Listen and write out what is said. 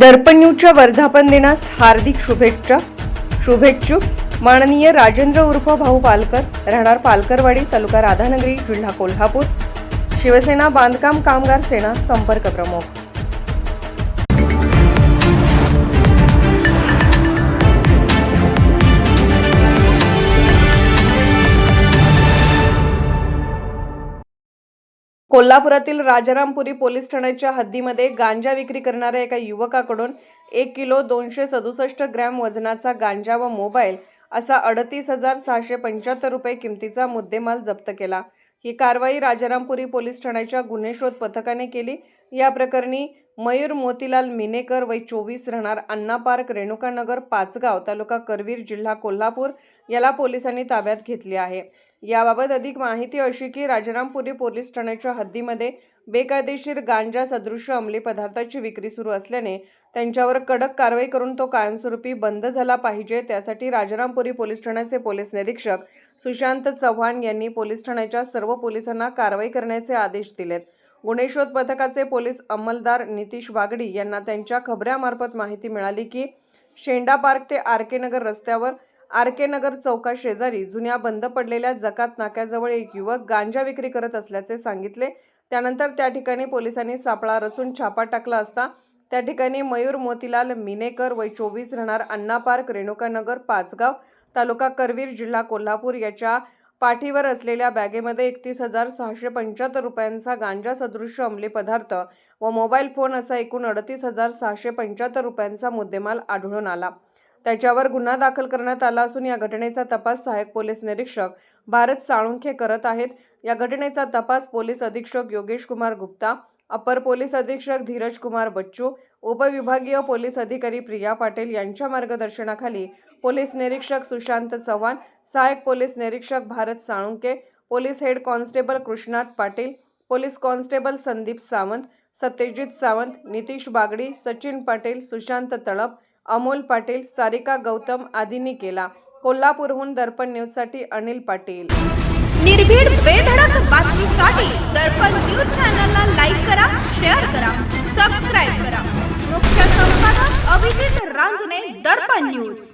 दर्पण न्यूजच्या वर्धापन दिनास हार्दिक शुभेच्छा. शुभेच्छुक माननीय राजेंद्र उर्फ भाऊ पालकर राहणार पालकरवाडी तालुका राधानगरी जिल्हा कोल्हापूर. शिवसेना बांधकाम कामगार सेना संपर्क प्रमुख. कोल्हापुरातील राजारामपुरी पोलीस ठाण्याच्या हद्दीमध्ये गांजा विक्री करणाऱ्या एका युवकाकडून एक किलो दोनशे सदुसष्ट ग्रॅम वजनाचा गांजा व मोबाईल असा अडतीस हजार सहाशे पंच्याहत्तर रुपये किमतीचा मुद्देमाल जप्त केला. ही कारवाई राजारामपुरी पोलीस ठाण्याच्या गुन्हे शोध पथकाने केली. या प्रकरणी मयूर मोतीलाल मिनेकर वय चोवीस राहणार अण्णा पार्क रेणुकानगर पाचगाव तालुका करवीर जिल्हा कोल्हापूर याला पोलिसांनी ताब्यात घेतले आहे. याबाबत अधिक माहिती अशी की राजारामपुरी पोलीस ठाण्याच्या हद्दीमध्ये बेकायदेशीर गांजा सदृश अंमली पदार्थाची विक्री सुरू असल्याने त्यांच्यावर कडक कारवाई करून तो कायमस्वरूपी बंद झाला पाहिजे. त्यासाठी राजारामपुरी पोलीस ठाण्याचे पोलीस निरीक्षक सुशांत चव्हाण यांनी पोलीस ठाण्याच्या सर्व पोलिसांना कारवाई करण्याचे आदेश दिलेत. गुन्हे शोध पथकाचे पोलीस अंमलदार नितीश वागडी यांना त्यांच्या खबऱ्यामार्फत माहिती मिळाली की शेंडा पार्क ते आर के नगर रस्त्यावर आर के नगर चौका शेजारी जुन्या बंद पडलेल्या जकात नाक्याजवळ एक युवक गांजा विक्री करत असल्याचे सांगितले. त्यानंतर त्या ठिकाणी पोलिसांनी सापळा रचून छापा टाकला असता त्या ठिकाणी मयूर मोतीलाल मिनेकर वय चोवीस राहणार अण्णा पार्क रेणुकानगर पाचगाव तालुका करवीर जिल्हा कोल्हापूर याच्या पाठीवर असलेल्या बॅगेमध्ये एकतीस हजार सहाशे पंच्याहत्तर रुपयांचा गांजा सदृश अंमली पदार्थ व मोबाईल फोन असा एकूण अडतीस हजार सहाशे पंच्याहत्तर रुपयांचा मुद्देमाल आढळून आला. त्याच्यावर गुन्हा दाखल करण्यात आला असून या घटनेचा तपास सहाय्यक पोलीस निरीक्षक भारत साळुंखे करत आहेत. या घटनेचा तपास पोलीस अधीक्षक योगेश कुमार गुप्ता अपर पोलीस अधीक्षक धीरज कुमार बच्चू उपविभागीय पोलीस अधिकारी प्रिया पाटील यांच्या मार्गदर्शनाखाली पोलीस निरीक्षक सुशांत चव्हाण सहाय्यक पोलीस निरीक्षक Bharat Salunke police head constable Krishnat Patil police constable Sandeep Sawant Satyajit Sawant Nitish Bagdi Sachin Patil Sushant Talap Amol Patil Sarika Gautam आदींनी केला. कोल्हापूरहून दर्पण न्यूजसाठी अनिल पाटील. निर्भीड बेधडक बातमीसाठी दर्पण न्यूज चॅनलला लाईक करा शेअर करा सबस्क्राईब करा. मुख्य संपादक अभिजित रांजने दर्पण न्यूज.